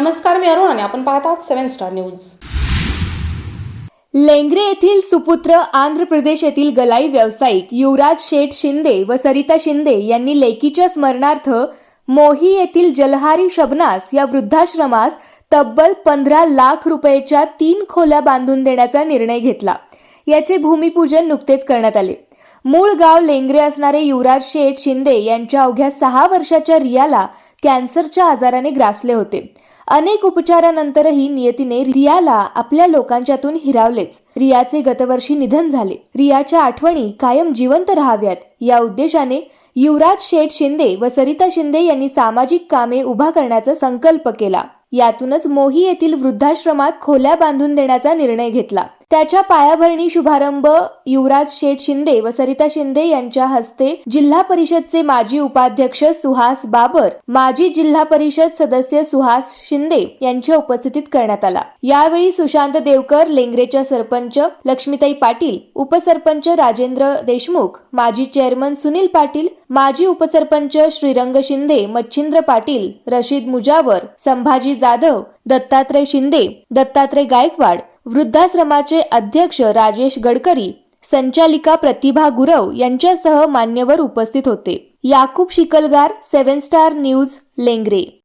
नमस्कार मी अरुण आणि आपण पाहतात सेव्हन स्टार न्यूज. लेंगरे येथील सुपुत्र आंध्र प्रदेश येथील गलाई व्यावसायिक युवराज शेठ शिंदे व सरिता शिंदे यांनी लेकीच्या स्मरणार्थ मोही येथील जलहारी शबनास या वृद्धाश्रमास तब्बल पंधरा लाख रुपयेच्या तीन खोल्या बांधून देण्याचा निर्णय घेतला. याचे भूमिपूजन नुकतेच करण्यात आले. मूळ गाव लेंगरे असणारे युवराज शेठ शिंदे यांच्या अवघ्या सहा वर्षाच्या रियाला कॅन्सरच्या आजाराने ग्रासले होते. अनेक उपचारानंतरही नियतीने रियाला आपल्या लोकांच्यातून हिरावलेच. रियाचे गतवर्षी निधन झाले. रियाच्या आठवणी कायम जिवंत राहाव्यात. या उद्देशाने युवराज शेठ शिंदे व सरिता शिंदे यांनी सामाजिक कामे उभा करण्याचा संकल्प केला. यातूनच मोही येथील वृद्धाश्रमात खोल्या बांधून देण्याचा निर्णय घेतला. त्याच्या पायाभरणी शुभारंभ युवराज शेठ शिंदे व सरिता शिंदे यांच्या हस्ते जिल्हा परिषदचे माजी उपाध्यक्ष सुहास बाबर माजी जिल्हा परिषद सदस्य सुहास शिंदे यांच्या उपस्थितीत करण्यात आला. यावेळी सुशांत देवकर लेंगरेच्या सरपंच लक्ष्मीताई पाटील उपसरपंच राजेंद्र देशमुख माजी चेअरमन सुनील पाटील माजी उपसरपंच श्रीरंग शिंदे मच्छिंद्र पाटील रशीद मुजावर संभाजी जाधव दत्तात्रय शिंदे दत्तात्रय गायकवाड वृद्धाश्रमाचे अध्यक्ष राजेश गडकरी संचालिका प्रतिभा गुरव यांच्यासह मान्यवर उपस्थित होते. Yakub Shikalgar seven star news Lengre.